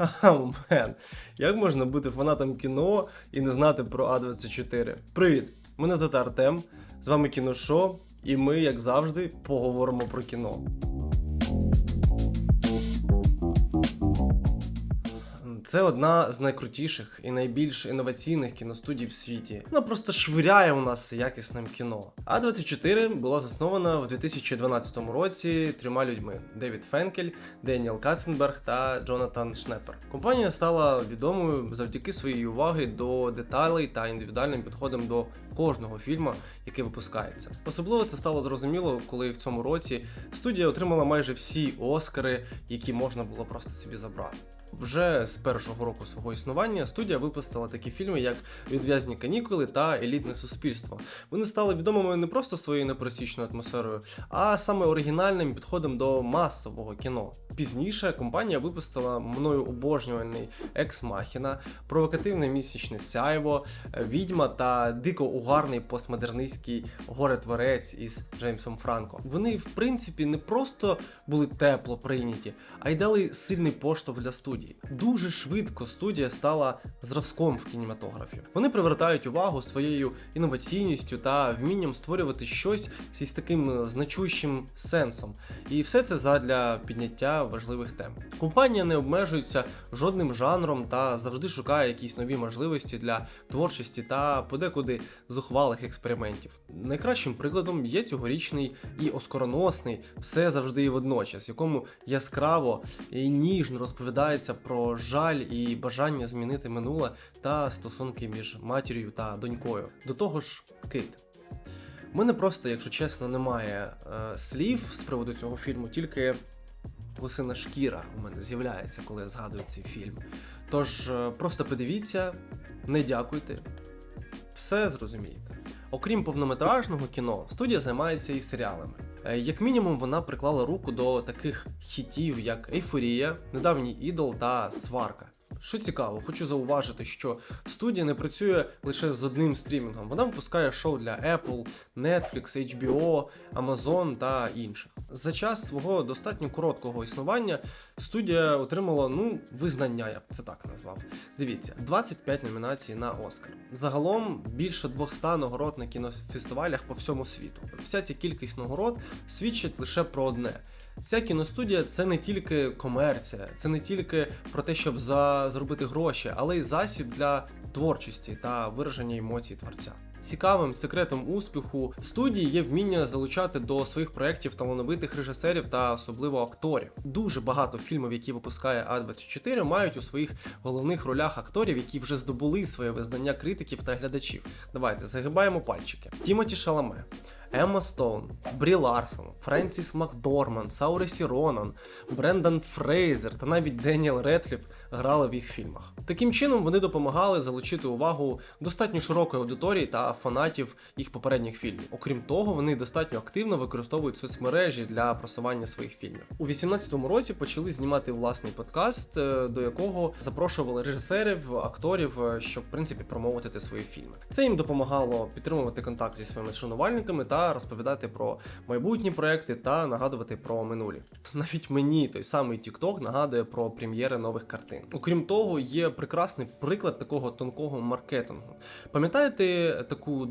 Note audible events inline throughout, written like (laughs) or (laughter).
(laughs) Мен. Як можна бути фанатом кіно і не знати про А24? Привіт! Мене звати Артем, з вами кіношо, і ми, як завжди, поговоримо про кіно. Це одна з найкрутіших і найбільш інноваційних кіностудій в світі. Вона просто швиряє у нас якісним кіно. А24 була заснована в 2012 році трьома людьми: Девід Фенкель, Деніел Катценберг та Джонатан Шнепер. Компанія стала відомою завдяки своїй уваги до деталей та індивідуальним підходам до кожного фільму, який випускається. Особливо це стало зрозуміло, коли в цьому році студія отримала майже всі Оскари, які можна було просто собі забрати. Вже з першого року свого існування студія випустила такі фільми, як Відв'язні канікули та Елітне суспільство. Вони стали відомими не просто своєю непросічною атмосферою, а саме оригінальним підходом до масового кіно. Пізніше компанія випустила мною обожнювальний Екс Махіна, провокативне місячне сяйво, відьма та дико угарний постмодернистський горе-творець із Джеймсом Франко. Вони, в принципі, не просто були тепло прийняті, а й дали сильний поштовх для студії. Дуже швидко студія стала зразком в кінематографі. Вони привертають увагу своєю інноваційністю та вмінням створювати щось із таким значущим сенсом. І все це задля підняття важливих тем. Компанія не обмежується жодним жанром та завжди шукає якісь нові можливості для творчості та подекуди зухвалих експериментів. Найкращим прикладом є цьогорічний і оскароносний все завжди і водночас, якому яскраво і ніжно розповідається про жаль і бажання змінити минуле та стосунки між матір'ю та донькою. До того ж, кит. У мене просто, якщо чесно, немає е, слів з приводу цього фільму, тільки гусина шкіра у мене з'являється, коли я згадую цей фільм. Тож е, просто подивіться, не дякуйте, все зрозумієте. Окрім повнометражного кіно, студія займається і серіалами. Е, Як мінімум, вона приклала руку до таких хітів, як Ейфорія, недавній ідол та Сварка. Що цікаво, хочу зауважити, що студія не працює лише з одним стрімінгом. Вона випускає шоу для Apple, Netflix, HBO, Amazon та інших. За час свого достатньо короткого існування студія отримала ну визнання, я б це так назвав. Дивіться, 25 номінацій на Оскар. Загалом більше 200 нагород на кінофестивалях по всьому світу. Вся ця кількість нагород свідчить лише про одне. Ця кіностудія це не тільки комерція, це не тільки про те, щоб за... заробити гроші, але й засіб для творчості та вираження емоцій творця. Цікавим секретом успіху студії є вміння залучати до своїх проєктів талановитих режисерів та особливо акторів. Дуже багато фільмів, які випускає А24, мають у своїх головних ролях акторів, які вже здобули своє визнання критиків та глядачів. Давайте загибаємо пальчики. Тімоті Шаламе. Емма Стоун, Брі Ларсон, Френсіс Макдорман, Сауресі Ронан, Брендан Фрейзер та навіть Деніел Редкліф грали в їх фільмах. Таким чином вони допомагали залучити увагу достатньо широкої аудиторії та фанатів їх попередніх фільмів. Окрім того, вони достатньо активно використовують соцмережі для просування своїх фільмів. У 18-му році почали знімати власний подкаст, е, до якого запрошували режисерів, акторів, е, щоб в принципі промовити свої фільми. Це їм допомагало підтримувати контакт зі своїми шанувальниками та розповідати про майбутні проекти та нагадувати про минулі. Навіть мені той самий TikTok нагадує про прем'єри нових картин. Окрім того, є прекрасний приклад такого тонкого маркетингу. Пам'ятаєте таку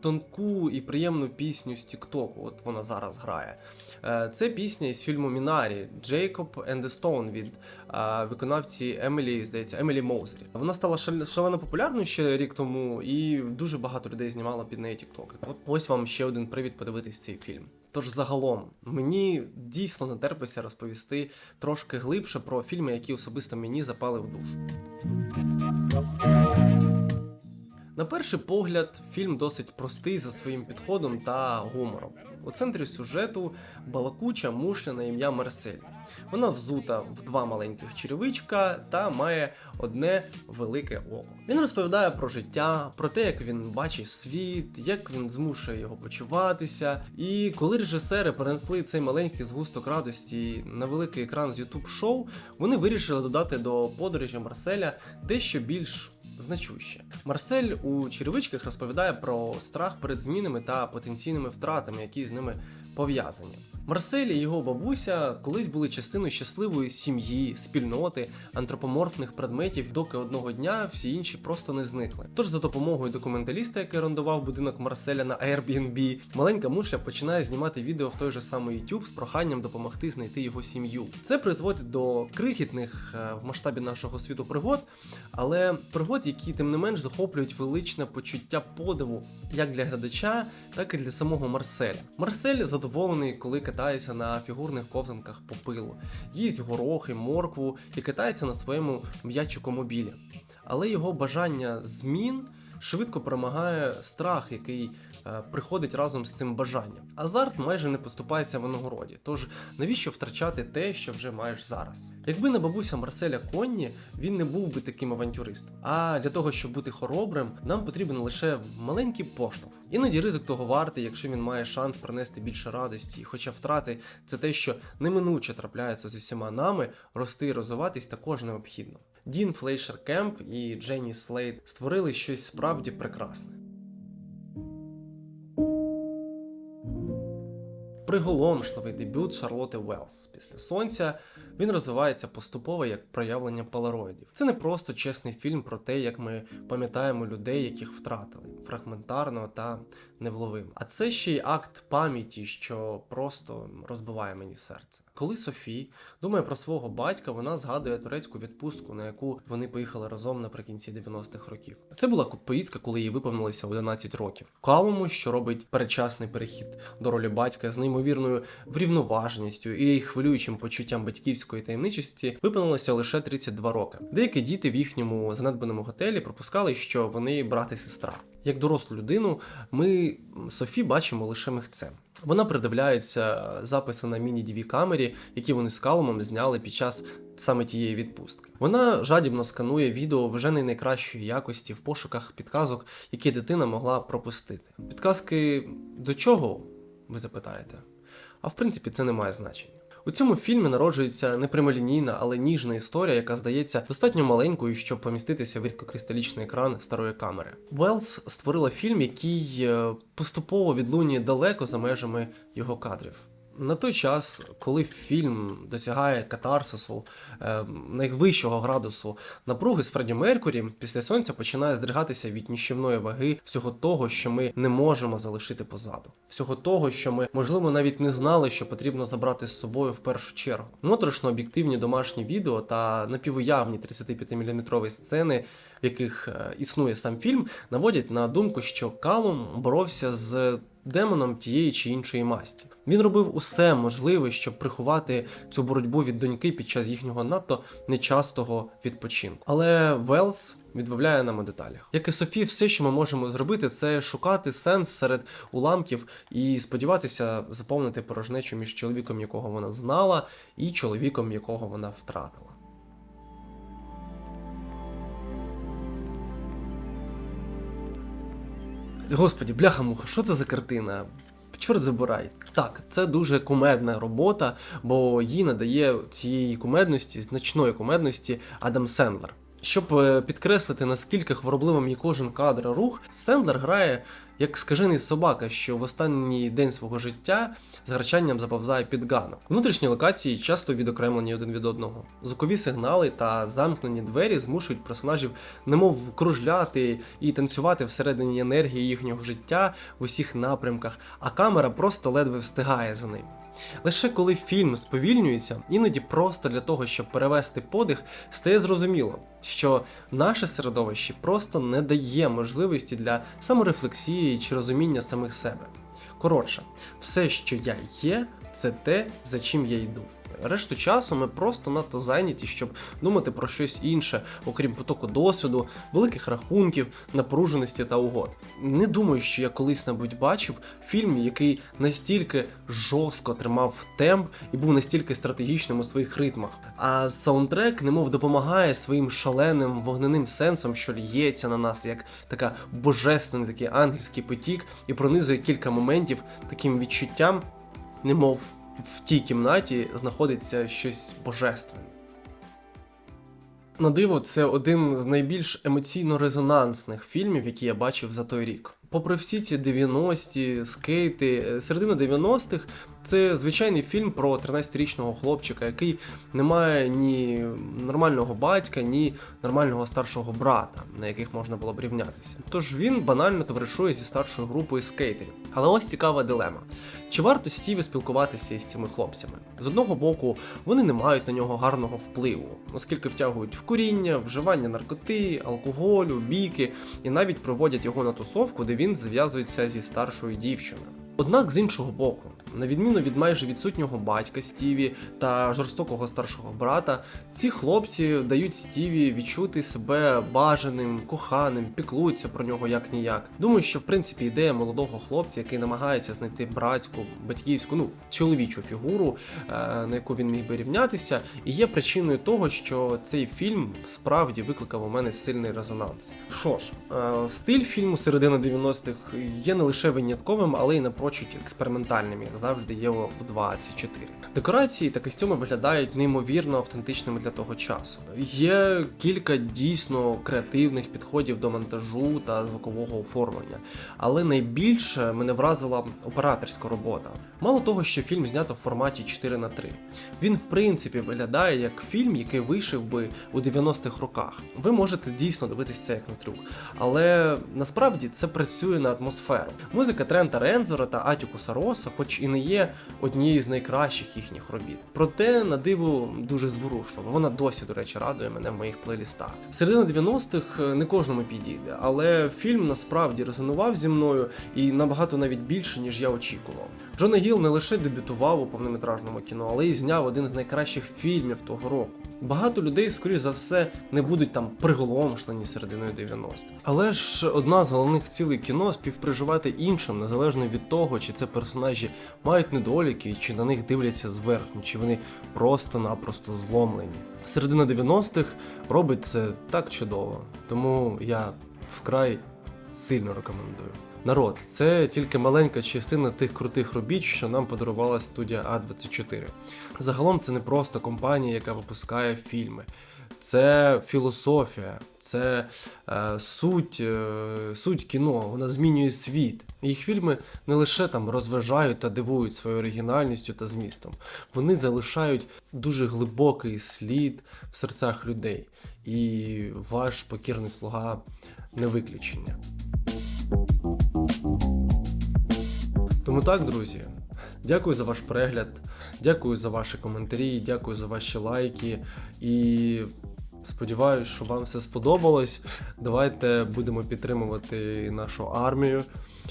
тонку і приємну пісню з Тіктоку? От вона зараз грає. Е, Це пісня із фільму Мінарі Джейкоб and the Stone від е, виконавці Емілі, здається, Емілі Моузері. Вона стала шал- шалено популярною ще рік тому, і дуже багато людей знімало під неї тіктоки. От ось вам ще один привід подивитись цей фільм. Тож загалом мені дійсно не терпиться розповісти трошки глибше про фільми, які особисто мені запали в душу. На перший погляд, фільм досить простий за своїм підходом та гумором. У центрі сюжету балакуча мушля на ім'я Марсель. Вона взута в два маленьких черевичка та має одне велике око. Він розповідає про життя, про те, як він бачить світ, як він змушує його почуватися. І коли режисери перенесли цей маленький згусток радості на великий екран з YouTube шоу, вони вирішили додати до подорожі Марселя дещо більш значуще. Марсель у черевичках розповідає про страх перед змінами та потенційними втратами, які з ними пов'язані. Марсель і його бабуся колись були частиною щасливої сім'ї, спільноти, антропоморфних предметів, доки одного дня всі інші просто не зникли. Тож за допомогою документаліста, який орендував будинок Марселя на Airbnb, маленька мушля починає знімати відео в той же самий YouTube з проханням допомогти знайти його сім'ю. Це призводить до крихітних е, в масштабі нашого світу пригод, але пригод, які тим не менш захоплюють величне почуття подиву як для глядача, так і для самого Марселя. Марсель задоволений, коли катається на фігурних ковзанках по пилу, їсть горохи, моркву і катається на своєму м'ячику-мобілі. Але його бажання змін швидко перемагає страх, який е, приходить разом з цим бажанням. Азарт майже не поступається в виногороді, тож навіщо втрачати те, що вже маєш зараз? Якби не бабуся Марселя Конні, він не був би таким авантюристом. А для того, щоб бути хоробрим, нам потрібен лише маленький поштовх. Іноді ризик того вартий, якщо він має шанс принести більше радості, хоча втрати це те, що неминуче трапляється з усіма нами, рости і розвиватись також необхідно. Дін Флейшер Кемп і Дженні Слейд створили щось справді прекрасне. Приголомшливий дебют Шарлоти Велс. Після сонця він розвивається поступово як проявлення полароїдів. Це не просто чесний фільм про те, як ми пам'ятаємо людей, яких втратили, фрагментарно та невловимо. А це ще й акт пам'яті, що просто розбиває мені серце. Коли Софі думає про свого батька, вона згадує турецьку відпустку, на яку вони поїхали разом наприкінці 90-х років. Це була поїздка, коли їй виповнилося 11 років. Калому, що робить передчасний перехід до ролі батька з неймовірною врівноваженістю і хвилюючим почуттям батьківської таємничості, виповнилося лише 32 роки. Деякі діти в їхньому занедбаному готелі пропускали, що вони брат і сестра. Як дорослу людину, ми Софі бачимо лише михцем. Вона придивляється записи на міні-діві камері, які вони з Калумом зняли під час саме тієї відпустки. Вона жадібно сканує відео вже не найкращої якості в пошуках підказок, які дитина могла пропустити. Підказки до чого? Ви запитаєте? А в принципі, це не має значення. У цьому фільмі народжується не прямолінійна, але ніжна історія, яка здається достатньо маленькою, щоб поміститися в рідкокристалічний екран старої камери. Велс створила фільм, який е, поступово відлунює далеко за межами його кадрів. На той час, коли фільм досягає катарсису е, найвищого градусу напруги з Фредді Меркурі, після сонця починає здригатися від ніщівної ваги всього того, що ми не можемо залишити позаду, всього того, що ми, можливо, навіть не знали, що потрібно забрати з собою в першу чергу. Моторошно об'єктивні домашні відео та напівуявні 35-мм сцени, в яких е, існує сам фільм, наводять на думку, що Калум боровся з демоном тієї чи іншої масті. Він робив усе можливе, щоб приховати цю боротьбу від доньки під час їхнього надто нечастого відпочинку. Але Велс відмовляє нам у деталях. Як і Софі, все, що ми можемо зробити, це шукати сенс серед уламків і сподіватися заповнити порожнечу між чоловіком, якого вона знала, і чоловіком, якого вона втратила. Господі, бляха-муха, що це за картина? Чорт забирай. Так, це дуже кумедна робота, бо їй надає цієї кумедності, значної кумедності Адам Сендлер. Щоб е, підкреслити, наскільки хворобливим є кожен кадр рух, Сендлер грає як скажений собака, що в останній день свого життя з гарчанням заповзає під ганок. Внутрішні локації часто відокремлені один від одного. Звукові сигнали та замкнені двері змушують персонажів немов кружляти і танцювати всередині енергії їхнього життя в усіх напрямках, а камера просто ледве встигає за ним. Лише коли фільм сповільнюється, іноді просто для того, щоб перевести подих, стає зрозуміло, що наше середовище просто не дає можливості для саморефлексії чи розуміння самих себе. Коротше, все, що я є, це те, за чим я йду. Решту часу ми просто надто зайняті, щоб думати про щось інше, окрім потоку досвіду, великих рахунків, напруженості та угод. Не думаю, що я колись-небудь бачив фільм, який настільки жорстко тримав темп і був настільки стратегічним у своїх ритмах. А саундтрек немов допомагає своїм шаленим вогненим сенсом, що лється на нас, як така божественний такий ангельський потік, і пронизує кілька моментів таким відчуттям, немов в тій кімнаті знаходиться щось божественне. На диво, це один з найбільш емоційно резонансних фільмів, які я бачив за той рік. Попри всі ці 90-ті, скейти, середина 90-х Це звичайний фільм про 13-річного хлопчика, який не має ні нормального батька, ні нормального старшого брата, на яких можна було б рівнятися. Тож він банально товаришує зі старшою групою скейтерів. Але ось цікава дилема: чи варто Стіві спілкуватися із цими хлопцями? З одного боку, вони не мають на нього гарного впливу, оскільки втягують в куріння, вживання наркоти, алкоголю, бійки і навіть проводять його на тусовку, де він зв'язується зі старшою дівчиною. Однак з іншого боку, на відміну від майже відсутнього батька Стіві та жорстокого старшого брата, ці хлопці дають Стіві відчути себе бажаним, коханим, піклуються про нього як ніяк. Думаю, що в принципі ідея молодого хлопця, який намагається знайти братську, батьківську, ну чоловічу фігуру, е, на яку він міг би рівнятися, і є причиною того, що цей фільм справді викликав у мене сильний резонанс. Що ж, е, стиль фільму середина 90-х є не лише винятковим, але й напрочуд експериментальним, завжди є у 24. Декорації та костюми виглядають неймовірно автентичними для того часу. Є кілька дійсно креативних підходів до монтажу та звукового оформлення, але найбільше мене вразила операторська робота. Мало того, що фільм знято в форматі 4 на 3 Він, в принципі, виглядає як фільм, який вийшов би у 90-х роках. Ви можете дійсно дивитися це як на трюк, але насправді це працює на атмосферу. Музика Трента Рензора та Атікуса Роса, хоч і не є однією з найкращих їхніх робіт. Проте на диво дуже зворушлива. Вона досі, до речі, радує мене в моїх плейлістах. Середина 90-х не кожному підійде, але фільм насправді резонував зі мною і набагато навіть більше, ніж я очікував. Джона Гіл не лише дебютував у повнометражному кіно, але й зняв один з найкращих фільмів того року. Багато людей, скоріш за все, не будуть там приголомшлені серединою 90-х. Але ж одна з головних цілей кіно співпереживати іншим, незалежно від того, чи це персонажі мають недоліки, чи на них дивляться зверху, чи вони просто-напросто зломлені. Середина 90-х робить це так чудово, тому я вкрай сильно рекомендую. Народ, це тільки маленька частина тих крутих робіт, що нам подарувала студія А24. Загалом це не просто компанія, яка випускає фільми. Це філософія, це е, суть, е, суть кіно, вона змінює світ. Їх фільми не лише там розважають та дивують своєю оригінальністю та змістом. Вони залишають дуже глибокий слід в серцях людей. І ваш покірний слуга не виключення. Тому так, друзі, дякую за ваш перегляд, дякую за ваші коментарі, дякую за ваші лайки. І сподіваюся, що вам все сподобалось. Давайте будемо підтримувати нашу армію.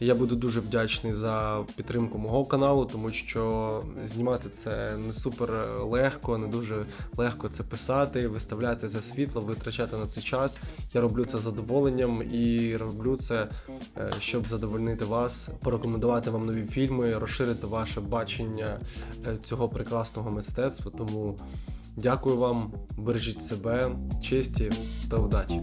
Я буду дуже вдячний за підтримку мого каналу, тому що знімати це не супер легко, не дуже легко це писати, виставляти це світло, витрачати на це час. Я роблю це задоволенням і роблю це, е, щоб задовольнити вас, порекомендувати вам нові фільми, розширити ваше бачення е, цього прекрасного мистецтва. Тому дякую вам, бережіть себе, честі та удачі.